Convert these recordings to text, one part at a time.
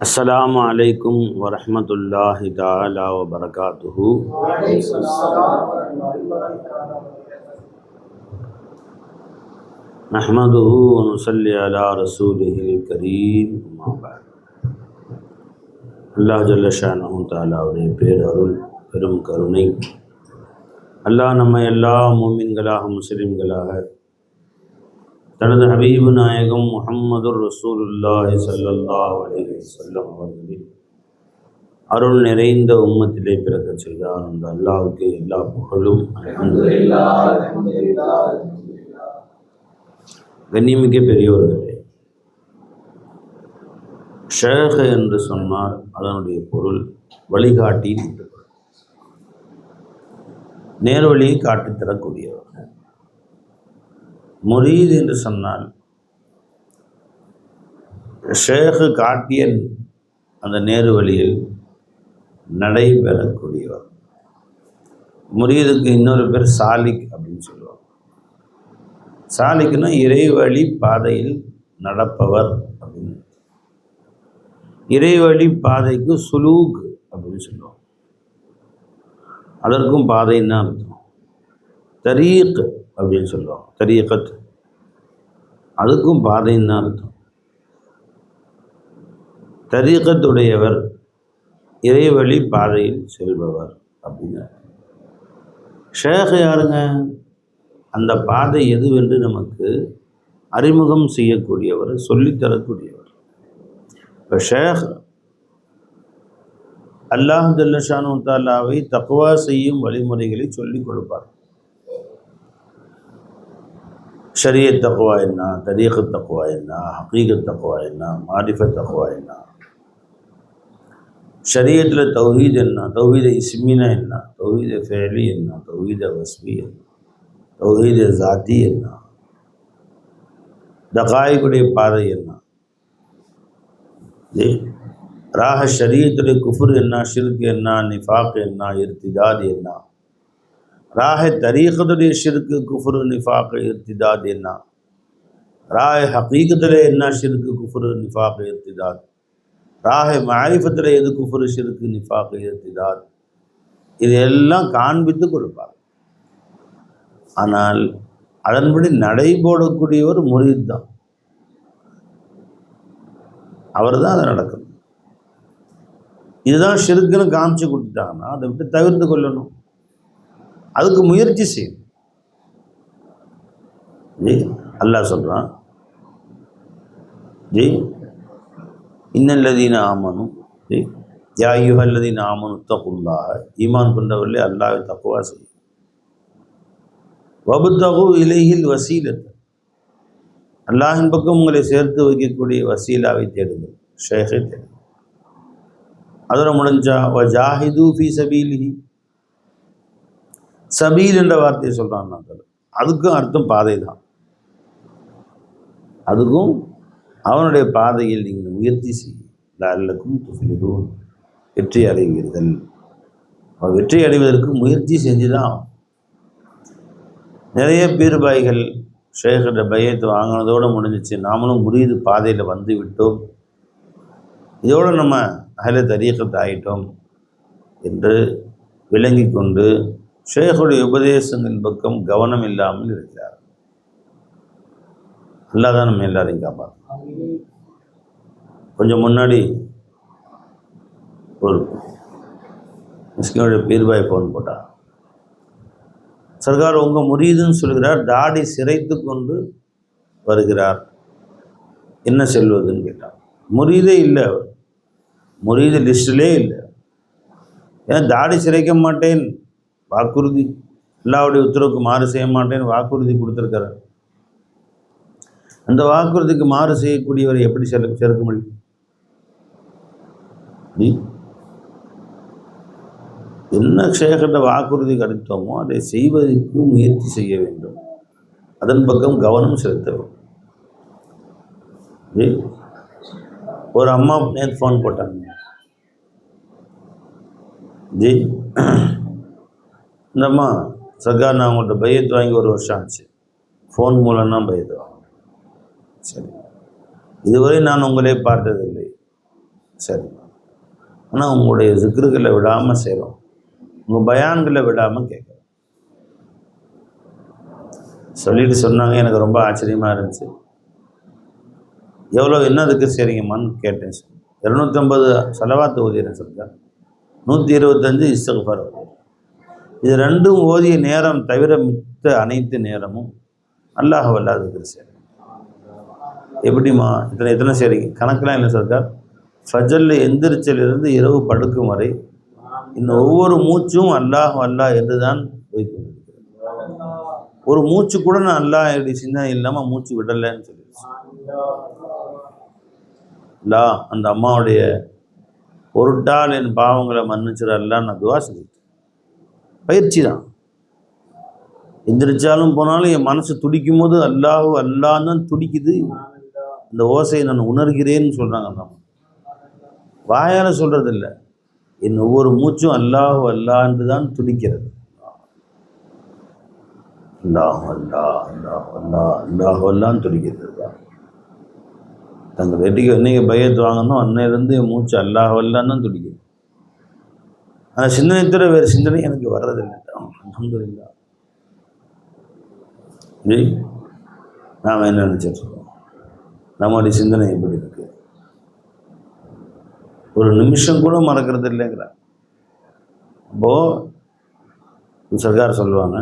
السلام عليكم ورحمة الله تعالى وبركاته نحمده ونصلي على رسوله الكريم أما بعد அல்லாஹ் ஜல்ல ஷானஹு தாலாவுடைய பேரருள் பெரும் கருணை அல்லாஹ் நம்ம எல்லா மூமின்களாக முஸ்லிம்களாக தனது ஹபீபு நாயகம் முகம்மது ரசூலுல்லாஹி ஸல்லல்லாஹு அலி சொல்லம் அவர்களின் அருள் நிறைந்த உம்மத்திலே பிறக்க செய்தார் அந்த அல்லாவுக்கு எல்லா புகழும். கண்ணியமிக்க பெரியவர்களே ஷேக என்று சொன்னால் அதனுடைய பொருள் வழிகாட்டி நேர்வழியை காட்டித்தரக்கூடியவர். முரீது என்று சொன்னால் ஷேகு காட்டியன் அந்த நேரு வழியில் நடைபெறக்கூடியவர். முரீதுக்கு இன்னொரு பேர் சாலிக் அப்படின்னு சொல்லுவாங்க. சாலிக்னா இறைவழி பாதையில் நடப்பவர் அப்படின்னு. இறைவழி பாதைக்கு சுலூக் அப்படின்னு சொல்லுவாங்க. அதற்கும் பாதைன்னு அர்த்தம். தரீக் அப்படின்னு சொல்லுவாங்க. தரீகத். அதுக்கும் பாதைன்னு தான் அர்த்தம். தரியக்கத்துடையவர் இறைவழி பாதையில் செல்பவர் அப்படின்னு ஷேக யாருங்க? அந்த பாதை எதுவென்று நமக்கு அறிமுகம் செய்யக்கூடியவர் சொல்லித்தரக்கூடியவர் இப்போ ஷேக் அல்லாஹ் ஜல்லஷானு தாலாவை தக்குவா செய்யும் வழிமுறைகளை சொல்லிக் கொடுப்பார். ஷரியத் தக்குவா என்ன தரீக தக்குவா என்ன ஹக்கீகத் தக்குவா என்ன மாரிஃபத் தக்குவா என்ன ஷரியத்தில் தௌஹீத் என்ன தௌஹீத இஸ்மினா என்ன தௌஹீத ஃபேலி என்ன தௌஹீத வஸ்பி என்ன தௌஹீத ஜாதி என்ன தகாய்குடைய பாதை என்ன ஜி ராக ஷரியத்துடைய குஃபுர் என்ன ஷிர்க் என்ன நிஃபாக் என்ன இர்த்திதாத் என்ன ராக தரீகத்துடைய குஃபுரு நிஃபாக் இர்த்திதாத் என்ன ராக ஹக்கீகத்தில் என்ன ஷிர்க்கு குஃபுரு நிஃபாக் இர்த்திதாத் ராக மாரிஃபத்தில் எது குஃபுரு ஷிர்க்கு நிஃபாக் இர்த்திதாத் இதையெல்லாம் எல்லாம் காண்பித்து கொடுப்பார் ஆனால் அதன்படி நடைபோடக்கூடியவர் முறித் தான் அவர் தான் அதை நடக்கணும் இதுதான் ஷிருக்குன்னு காமிச்சு கொடுத்துட்டாங்கன்னா அதை விட்டு தவிர்த்து கொள்ளணும் அதுக்கு முயற்சி செய்யும் ஜி அல்லாஹ் சொல்கிறான் ஜி இன்னல்லதீன ஆமனும் ஜி யா யுஹல்லதீன ஆமனு தகுல்லா ஈமான் கொண்டவர்களே அல்லாஹ் தக்குவா செய்யும். வபுத்தகு இலையில் வசீலத்து அல்லாஹின் பக்கம் உங்களை சேர்த்து வைக்கக்கூடிய வசீலாவை தேடுங்கள். ஷேகை தேடுங்கள். அதோட முடிஞ்சா வ ஜாஹிது ஃபி சபீலிஹி. சபீல் என்ற வார்த்தையை சொல்கிறான் நான் அதுக்கும் அர்த்தம் பாதை தான் அதுக்கும் அவனுடைய பாதையில் நீங்கள் முயற்சி செய்யும் லல்லக்கும் வெற்றி அடைவீர்கள். வெற்றி அடைவதற்கு முயற்சி செஞ்சு தான் நிறைய பீர்பாய்கள் ஷேகர்கிட்ட பயத்தை வாங்கினதோடு முடிஞ்சிச்சு. நாமளும் முறியது பாதையில் வந்து விட்டோம். இதோடு நம்ம அகில தரியக்கத்தை ஆகிட்டோம் என்று விளங்கி கொண்டு ஷேகுடைய உபதேசங்களின் பக்கம் கவனம் இல்லாமல் இருக்கிறார். அல்லாதான் நம்ம எல்லாரையும் காப்பாற்றும். கொஞ்சம் முன்னாடி ஒரு மிஸ்கினுடைய பீர்பாய் ஃபோன் போட்டார் சர்க்கார் உங்கள் முறியுதுன்னு சொல்கிறார் தாடி சிறைத்து கொண்டு வருகிறார். என்ன செல்வதுன்னு கேட்டார் முறியதே இல்லை அவர். முறியது லிஸ்டிலே இல்லை. ஏன்னா தாடி சிறைக்க மாட்டேன்? வாக்குறுதி. அல்லாவுடைய உத்தரவுக்கு மாறு செய்ய மாட்டேன்னு வாக்குறுதி கொடுத்துருக்கிறார். அந்த வாக்குறுதிக்கு மாறு செய்யக்கூடியவரை எப்படி செல சேர்க்க முடியும்? என்ன ஷேகண்ட வாக்குறுதி கிடைத்தோமோ அதை செய்வதற்கு முயற்சி செய்ய வேண்டும். அதன் பக்கம் கவனம் செலுத்த வேண்டும் ஜி ஒரு அம்மா நேற்று ஃபோன் போட்டாங்க. ஜி இந்தம்மா சர்க்கார் நான் உங்கள்கிட்ட பையத்து வாங்கி ஒரு வருஷம் ஆச்சு. ஃபோன் மூலம் தான் பையத்து வாங்க சரி. இதுவரை நான் உங்களே பார்த்ததில்லை. சரி. ஆனால் உங்களுடைய சிக்கர்களை விடாமல் செய்கிறோம் உங்கள் பயான்களை விடாமல் கேட்குறோம். சொல்லிட்டு சொன்னாங்க. எனக்கு ரொம்ப ஆச்சரியமாக இருந்துச்சு. எவ்வளோ என்னதுக்கு சரிங்கம்மான்னு கேட்டேன். சார் இரநூத்தம்பது செலவாத்து ஓதிடுறேன் சார் நூற்றி இருபத்தஞ்சு இஸ்தகஃபார் ஓதிடுறேன் இது ரெண்டும் ஓதிய நேரம் தவிர மித்த அனைத்து நேரமும் அல்லாஹ் வல்லாதுக்கு சரி எப்படிம்மா? இத்தனை எத்தனை சரிங்க கணக்கெலாம் இல்லை சர்க்கார் ஃபஜல்ல எந்திரிச்சிலிருந்து இரவு படுக்கும் வரை இந்த ஒவ்வொரு மூச்சும் அல்லாஹ் அல்லாஹ் என்று தான் வைத்து ஒரு மூச்சு கூட நான் அல்லாஹ் எப்படி சின்ன இல்லாமல் மூச்சு விடலைன்னு சொல்லிடுச்சு லா அந்த அம்மாவுடைய பொருட்டால் என் பாவங்களை மன்னிச்சிடலாம் நான் துவா செஞ்சுட்டேன் பயிற்சி தான் எந்திரிச்சாலும் போனாலும் என் மனசு துடிக்கும் போது அல்லாஹு அல்லான்னு தான் துடிக்குது. இந்த ஓசையை நான் உணர்கிறேன்னு சொல்கிறாங்க அந்த வாயால் சொல்கிறது இல்லை என் ஒவ்வொரு மூச்சும் அல்லாஹு அல்லான்னு தான் துடிக்கிறது. அல்லாஹ் அல்லாஹ் அல்லாஹ் அல்லாஹ் அல்லாஹ் அல்லான்னு துடிக்கிறது தான். தங்கள் வெட்டிக்கு என்னைக்கு பயத்து வாங்கணும் அன்னையிலேருந்து என் மூச்சு அல்லாஹ் அல்லான்னு தான் துடிக்குது. அந்த சிந்தனை தவிர வேறு சிந்தனை எனக்கு வர்றதில்லை. அலமதுல்லா ஜெய் நாம் என்ன நினச்சிட்ருக்கோம் நம்மளுடைய சிந்தனை எப்படி இருக்கு? ஒரு நிமிஷம் கூட மறக்கிறது இல்லைங்கிறார். அப்போது சர்க்கார் சொல்லுவாங்க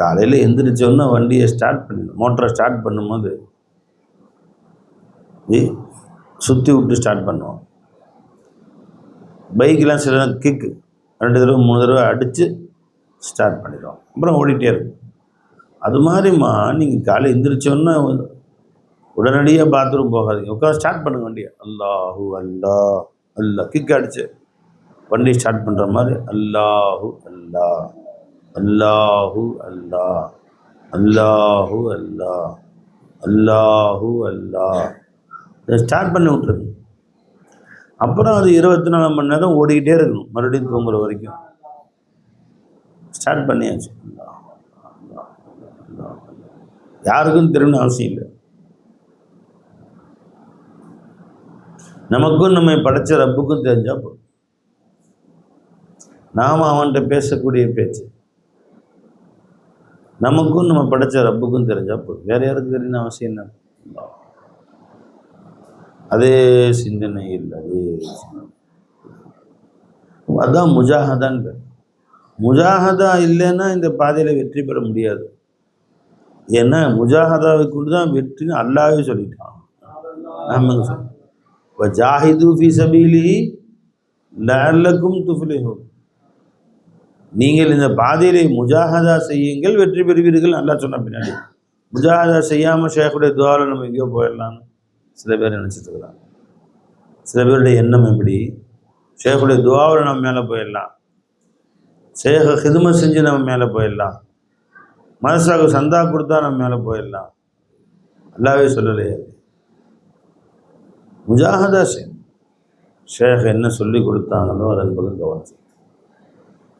காலையில் எந்திரிச்சோன்னா வண்டியை ஸ்டார்ட் பண்ணிடணும் மோட்டரை ஸ்டார்ட் பண்ணும்போது சுற்றி விட்டு ஸ்டார்ட் பண்ணுவோம். பைக்கெலாம் சில கிக்கு ரெண்டு தடவை மூணு தடவை அடித்து ஸ்டார்ட் பண்ணிடுவோம் அப்புறம் ஓடிட்டே இருக்கும். அது மாதிரிம்மா நீங்கள் காலையில் எந்திரிச்சோன்னா உடனடியாக பாத்ரூம் போகாதீங்க. உட்காந்து ஸ்டார்ட் பண்ணுங்க வண்டியை. அல்லாஹூ அல்லா அல்லா கிக் அடிச்சு வண்டி ஸ்டார்ட் பண்ணுற மாதிரி அல்லாஹு அல்லா அல்லாஹு அல்லா அல்லாஹு அல்லா அல்லாஹு அல்லா ஸ்டார்ட் பண்ணி விட்ருங்க அப்புறம் அது இருபத்தி நாலு மணி நேரம் ஓடிக்கிட்டே இருக்கணும். மறுபடியும் தூங்குற வரைக்கும். ஸ்டார்ட் பண்ணியாச்சு. யாருக்கும் திரும்ப அவசியம் இல்லை. நமக்கும் நம்மை படைச்ச ரப்புக்கும் தெரிஞ்சா போதும். நாம் அவன்கிட்ட பேசக்கூடிய பேச்சு. நமக்கும் நம்ம படைச்ச ரப்புக்கும் தெரிஞ்சா போதும். வேற யாருக்கும் தெரியணும் அவசியம் என்ன அதே சிந்தனை இல்லை அதுதான் அதான் முஜாஹதான்னு முஜாஹதா இல்லைன்னா இந்த பாதையில் வெற்றி பெற முடியாது. ஏன்னா முஜாஹதாவை கொண்டு தான் வெற்றின்னு அல்லாவே சொல்லிட்டான். ஆமாங்க சார். இப்போ ஜாஹிது ஃபி சபீலி லல்லக்கும் துஃப்லிஹும் நீங்கள் இந்த பாதையிலே முஜாஹதா செய்யுங்கள் வெற்றி பெறுவீர்கள். நல்லா சொன்ன பின்னாடி. முஜாஹதா செய்யாமல் ஷேக்குடைய துவாவில் நம்ம எங்கேயோ போயிடலாம்னு. சில பேர் நினச்சிட்டு சில பேருடைய எண்ணம் எப்படி? ஷேகுடைய துவாவில் நம்ம மேலே போயிடலாம். சேக ஹிதுமை செஞ்சு நம்ம மேலே போயிடலாம். மனசாக சந்தா கொடுத்தா நம்ம மேலே போயிடலாம். அல்லாவே சொல்லலையே முஜாஹதா செய்யணும் ஷேக் என்ன சொல்லி கொடுத்தாங்களோ அது என்பது கவனம்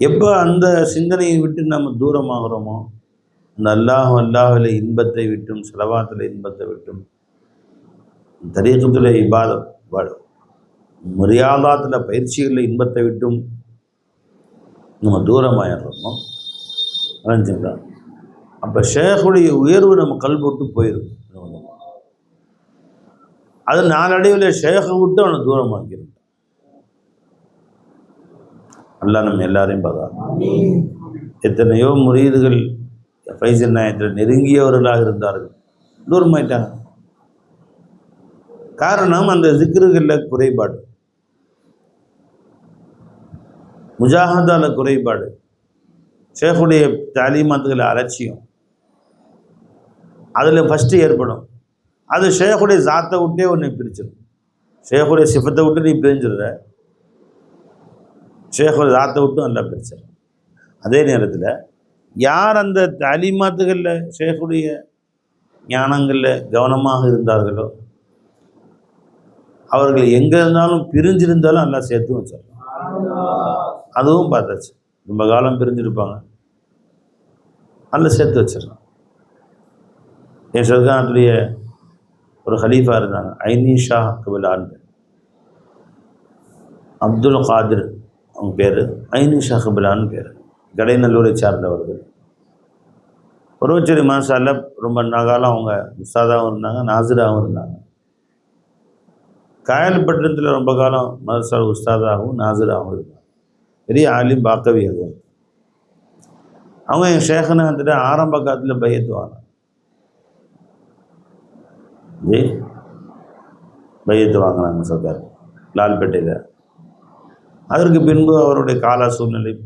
எப்போ அந்த சிந்தனையை விட்டு நம்ம தூரமாகிறோமோ அந்த அல்லாஹ் அல்லாஹில் இன்பத்தை விட்டும் செலவாத்தில் இன்பத்தை விட்டும் தரீகத்தில் இபாதம். மரியாதாத்தில் பயிற்சிகளில் இன்பத்தை விட்டும் நம்ம தூரமாயிடுறோமோ? நினச்சிங்களா அப்போ ஷேகுடைய உயர்வு நம்ம கல் போட்டு போயிடும் அது நாளடைவில் ஷேகை விட்டு அவனை தூரமாக்கிடும் அல்லா நம்ம எல்லாரையும் பார்த்தா எத்தனையோ முறியீடுகள் ஃபைசல் நாயத்தில் நெருங்கியவர்களாக இருந்தார்கள். தூரமாயிட்டாங்க. காரணம் அந்த சிக்கர்களில் குறைபாடு. முஜாஹதால குறைபாடு. ஷேஃபுடைய தாலிமாத்துகளை அலட்சியம். அதில் ஃபஸ்ட்டு ஏற்படும். அது ஷேஃபுடைய ஜாத்தை விட்டே ஒன்று பிரிச்சிடும் ஷேஃபுடைய சிஃபத்தை விட்டு நீ பிரிஞ்சிடுற ஷேஃபுடைய ஜாத்தை விட்டும் நல்லா பிரிச்சிடும் அதே நேரத்தில் யார் அந்த தாலிமாத்துகளில் ஷேஃபுடைய ஞானங்களில் கவனமாக இருந்தார்களோ அவர்கள் எங்கே இருந்தாலும் பிரிஞ்சிருந்தாலும் நல்லா சேர்த்து வச்சிடலாம் அதுவும் பார்த்தாச்சு. ரொம்ப காலம் பிரிஞ்சிருப்பாங்க. நல்லா சேர்த்து வச்சிடலாம். என் சொர்க்கானத்துடைய ஒரு ஹலீஃபா இருந்தாங்க. ஐனி ஷா கபிலான்னு அப்துல் காதிர் அவங்க பேர். ஐனு கபிலான்னு பேர். கடைநல்லூரை சார்ந்தவர்கள். ஒரு சரி மாசாலில் ரொம்ப நகாலம் அவங்க முஸ்தாதாகவும் இருந்தாங்க நாசிராகவும் இருந்தாங்க. காயல்பட்டினத்தில் ரொம்ப காலம் மதரசால் உஸ்தாதாகவும் நாசராகவும் இருந்தாங்க. பெரிய ஆலிம் பாக்கவி அதுவும் அவங்க என் ஷேகனை வந்துட்டு ஆரம்ப காலத்தில் பையத்துவாங்க. ஜி பையத்து வாங்கினாங்க சர்க்கார் லால்பேட்டையில். அதற்கு பின்பு அவருடைய கால சூழ்நிலை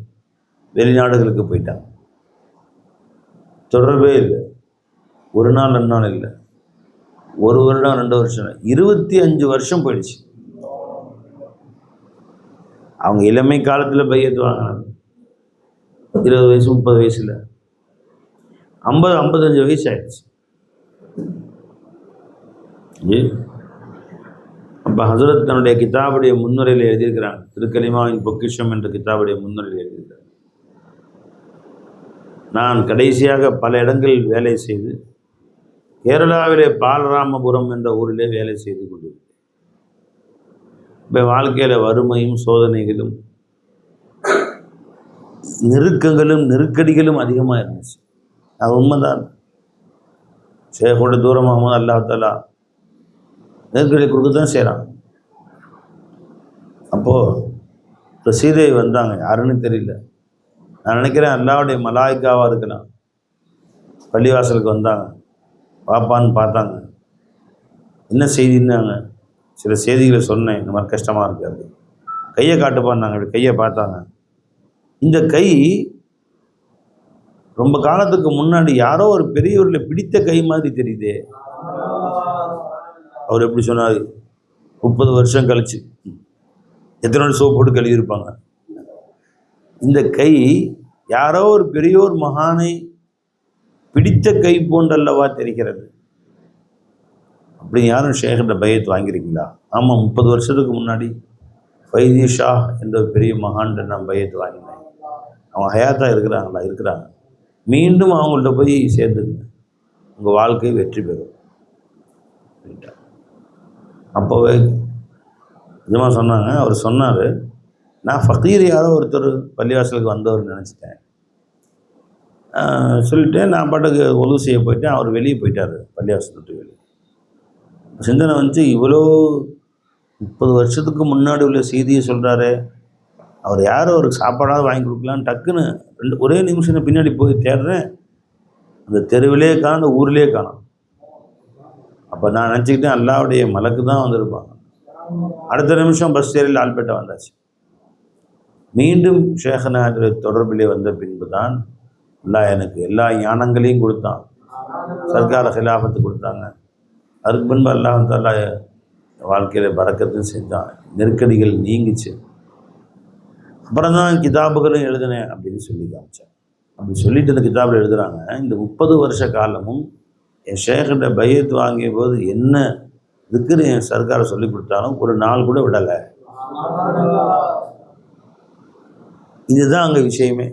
வெளிநாடுகளுக்கு போயிட்டாங்க. தொடர்பே இல்லை. ஒரு நாள் ரெண்டு நாள் இல்லை. ஒரு வருடம் ரெண்டு வருஷம். இல்லை. இருபத்தி அஞ்சு வருஷம் போயிடுச்சு. அவங்க இளமை காலத்தில் பையத்து வாங்கினாங்க இருபது வயசு முப்பது வயசில். ஐம்பது ஐம்பத்தஞ்சு வயசு ஆயிடுச்சு. அப்போ ஹசரத் தன்னுடைய கிதாபுடைய முன்னுரையில் எழுதியிருக்கிறாங்க. திருக்கலிமாவின் பொக்கிஷம் என்ற கிதாபுடைய முன்னுரையில் எழுதியிருக்கிறார் நான் கடைசியாக பல இடங்களில் வேலை செய்து கேரளாவிலே பாலராமபுரம் என்ற ஊரிலே வேலை செய்து கொண்டிருக்கிறேன். இப்போ வாழ்க்கையில் வறுமையும் சோதனைகளும் நெருக்கங்களும் நெருக்கடிகளும் அதிகமாக இருந்துச்சு. அது உண்மைதான். சேகோட தூரமாகவும் அல்லா அல்லாஹாலா நெருக்கடி கொடுக்க தான் செய்கிறான் அப்போது ரசீதை வந்தாங்க. யாருன்னு தெரியல. நான் நினைக்கிறேன் அல்லாவுடைய மலாய்க்காவாக இருக்கலாம். பள்ளிவாசலுக்கு வந்தாங்க. பாப்பான்னு பார்த்தாங்க. என்ன செய்தின்னாங்க? சில செய்திகளை சொன்னேன். இந்த மாதிரி கஷ்டமாக இருக்காது அப்படி கையை காட்டுப்பான்னாங்க அப்படி கையை பார்த்தாங்க. இந்த கை ரொம்ப காலத்துக்கு முன்னாடி யாரோ ஒரு பெரியவரில் பிடித்த கை மாதிரி தெரியுதே. அவர் எப்படி சொன்னார்? முப்பது வருஷம் கழிச்சு. எத்தனை நாள் சோப் போட்டு கழுவியிருப்பாங்க இந்த கை யாரோ ஒரு பெரியோர் மகானை பிடித்த கை போன்றல்லவா தெரிகிறது? அப்படி யாரும் ஷேகண்ட பயத்து வாங்கியிருக்கீங்களா? ஆமாம் முப்பது வருஷத்துக்கு முன்னாடி ஃபைதி ஷா என்ற ஒரு பெரிய மகான்கிட்ட நான் பயத்து வாங்கினேன். அவங்க ஹயாத்தாக இருக்கிறாங்களா? இருக்கிறாங்க. மீண்டும் அவங்கள்ட்ட போய் சேர்ந்துங்க உங்கள் வாழ்க்கை வெற்றி பெறும். அப்போவே நிஜமாக சொன்னாங்க. அவர் சொன்னார் நான் ஃபக்கீர் யாரோ ஒருத்தர் பள்ளிவாசலுக்கு வந்தவர் நினச்சிட்டேன். சொல்லிட்டு நான் பாட்டுக்கு ஒழுவு செய்ய போயிட்டேன். அவர் வெளியே போயிட்டார் பள்ளிவாசல் விட்டு வெளியே. சிந்தனை வந்து இவ்வளோ முப்பது வருஷத்துக்கு முன்னாடி உள்ள செய்தியை சொல்கிறாரு அவர் யாரோ ஒரு சாப்பாடாவது வாங்கி கொடுக்கலான்னு டக்குன்னு ரெண்டு ஒரே நிமிஷம் பின்னாடி போய் தேடுறேன். அந்த தெருவிலே காணும் அந்த ஊர்லேயே காணும். அப்போ நான் நினச்சிக்கிட்டேன் அல்லாவுடைய மலக்கு தான் வந்திருப்பாங்க. அடுத்த நிமிஷம் பஸ் ஏறி லால்பேட்டை வந்தாச்சு. மீண்டும் ஷேகநாதருடைய தொடர்பிலே வந்த பின்பு தான் அல்லாஹ் எனக்கு எல்லா ஞானங்களையும் கொடுத்தான். சர்க்கார ஹிலாஃபத்து கொடுத்தாங்க. அதுக்கு பின்பு அல்லாஹ் தாலா வாழ்க்கையில் பறக்கத்தையும் செஞ்சான் நெருக்கடிகள் நீங்கிச்சு. அப்புறம் தான் கிதாபுகளும் எழுதினேன் அப்படின்னு சொல்லி காமிச்சேன் அப்படி சொல்லிட்டு இந்த கிதாபில் எழுதுகிறாங்க இந்த முப்பது வருஷ காலமும் என் ஷேகிட்ட பையத்து வாங்கிய போது என்ன இதுக்குன்னு என் சர்க்காரை சொல்லி கொடுத்தாலும் ஒரு நாள் கூட விடலை. இதுதான் அங்கே விஷயமே.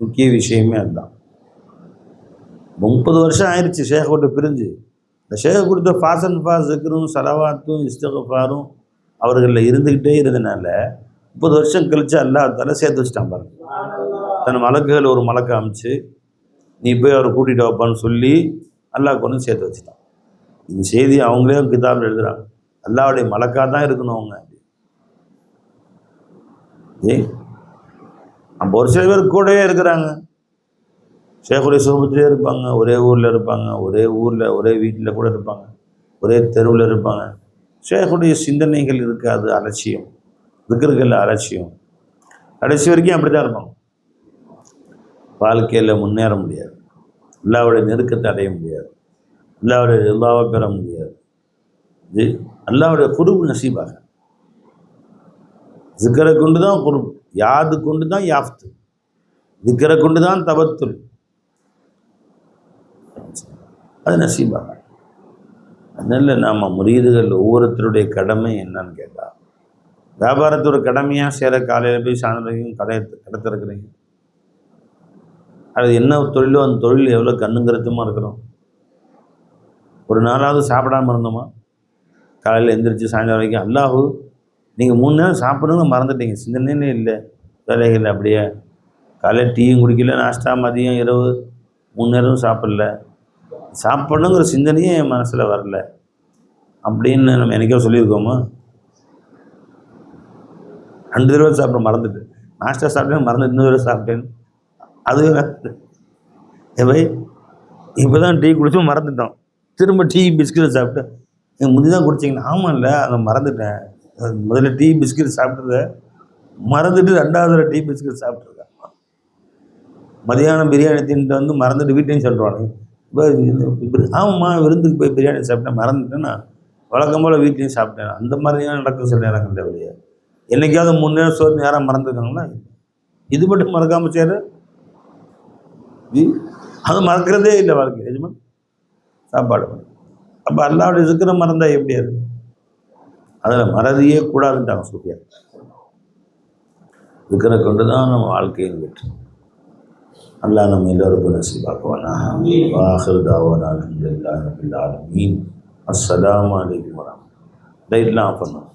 முக்கிய விஷயமே அதுதான். முப்பது வருஷம் ஆயிடுச்சு ஷேகோட்ட பிரிஞ்சு. இந்த ஷேக கொடுத்த ஃபாசன் ஃபாஸ் ஜிக்ரும் சலவாத்தும் இஸ்தகஃபாரும் அவர்களில் இருந்துக்கிட்டே இருந்தனால முப்பது வருஷம் கழிச்சு அல்லாஹால சேர்த்து வச்சுட்டான் பாருங்க. தன் மலக்குகள் ஒரு மலக்கை அமைச்சு நீ போய் அவரை கூட்டிகிட்டு வைப்பான்னு சொல்லி அல்லாஹ் கொண்டு சேர்த்து வச்சுட்டான். இந்த செய்தி அவங்களே கிதாபில் எழுதுறாங்க. அல்லாவுடைய மலக்காக தான் இருக்கணும் அவங்க. ஏ அப்போ ஒரு சில பேர் கூடவே இருக்கிறாங்க. சேகுடைய சுகபத்திலே இருப்பாங்க ஒரே ஊரில் இருப்பாங்க ஒரே ஊரில் ஒரே வீட்டில் கூட இருப்பாங்க ஒரே தெருவில் இருப்பாங்க. சேகுடைய சிந்தனைகள் இருக்காது அலட்சியம். இருக்கிறதுல அலட்சியம். கடைசி வரைக்கும் அப்படி தான் இருப்பாங்க. வாழ்க்கையில் முன்னேற முடியாது. அல்லாவுடைய நெருக்கத்தை அடைய முடியாது. அல்லாவுடைய எல்லாவை பெற முடியாது. இது அல்லாவுடைய குருபு நசீபாக. சிக்கரை கொண்டு தான் குருப். யாது கொண்டு தான் யாஃப்து? திக்கரை கொண்டு தான் தபத்துல். அது நசீபாக அதனால நாம் முறியீடுகள் ஒவ்வொருத்தருடைய கடமை என்னன்னு கேட்டால் வியாபாரத்தோட கடமையாக சேர காலையில் போய் சாயந்தரம் கடை கடத்திருக்கிறீங்க அது என்ன தொழிலோ அந்த தொழில் எவ்வளோ கண்ணுங்கிறதுமா இருக்கிறோம் ஒரு நாளாவது சாப்பிடாம இருந்தோமா? காலையில் எந்திரிச்சு சாயந்தரம் வரைக்கும் அல்லாஹூ நீங்கள் மூணு நேரம் சாப்பிடுங்க மறந்துட்டீங்க. சிந்தனையே இல்லை. வேலைகள் அப்படியே. காலையில் டீயும் குடிக்கல நாஷ்டா மதியம் இரவு. மூணு நேரம் சாப்பிடல. சாப்பிடணுங்கிற சிந்தனையே என் மனசில் வரல. அப்படின்னு நம்ம எனக்கே சொல்லியிருக்கோமா? ரெண்டு தடவை சாப்பிட மறந்துட்டு நாஷ்டா சாப்பிட்டேன் மறந்து இன்னொரு தடவை சாப்பிட்டேன். அது எவை இப்போ தான் டீ குடிச்சும் மறந்துட்டோம். திரும்ப டீ பிஸ்கட் சாப்பிட்டு நீங்கள் முந்தி தான் குடிச்சிங்கன்னா. ஆமாம் இல்லை அதை மறந்துட்டேன். முதல்ல டீ பிஸ்கட் சாப்பிட்டத மறந்துட்டு ரெண்டாவது தடவை டீ பிஸ்கட் சாப்பிட்ருக்கேன் மதியானம் பிரியாணி தின்ட்டு வந்து மறந்துட்டு வீட்டையும் சொல்கிறாங்க இப்போ ஆமாம்மா விருந்துக்கு போய் பிரியாணி சாப்பிட்டேன் மறந்துட்டேன்னா வழக்கம் போல் வீட்லேயும் சாப்பிட்டேன். அந்த மாதிரியான நடக்கும் சில நேரங்கள் வெளியே. என்னைக்காவது மூணு நேரம் சோறு யாராக மறந்துருக்காங்களா? இது மட்டும் மறக்காமல் சேரு அது மறக்கிறதே இல்லை வாழ்க்கை எஜமான். சாப்பாடு அப்போ அல்லாவுடைய இருக்கிற மறந்தால் எப்படி அது? அதில் மறதியே கூடாதுன்ட்டாங்க சூஃபியா. இருக்கிற கொண்டு தான் நம்ம வாழ்க்கையின் வெற்றி அல்லா நம்ம எல்லோருக்கும் நசீபாக்குவானா வாஹர் தாவானா அலமதுல்லாஹ் ரபில் ஆலமீன். அஸ்ஸலாமு அலைக்கும் வரஹ்மத்துல்லாஹ் லைட்லாம் ஆஃப் பண்ணுவோம்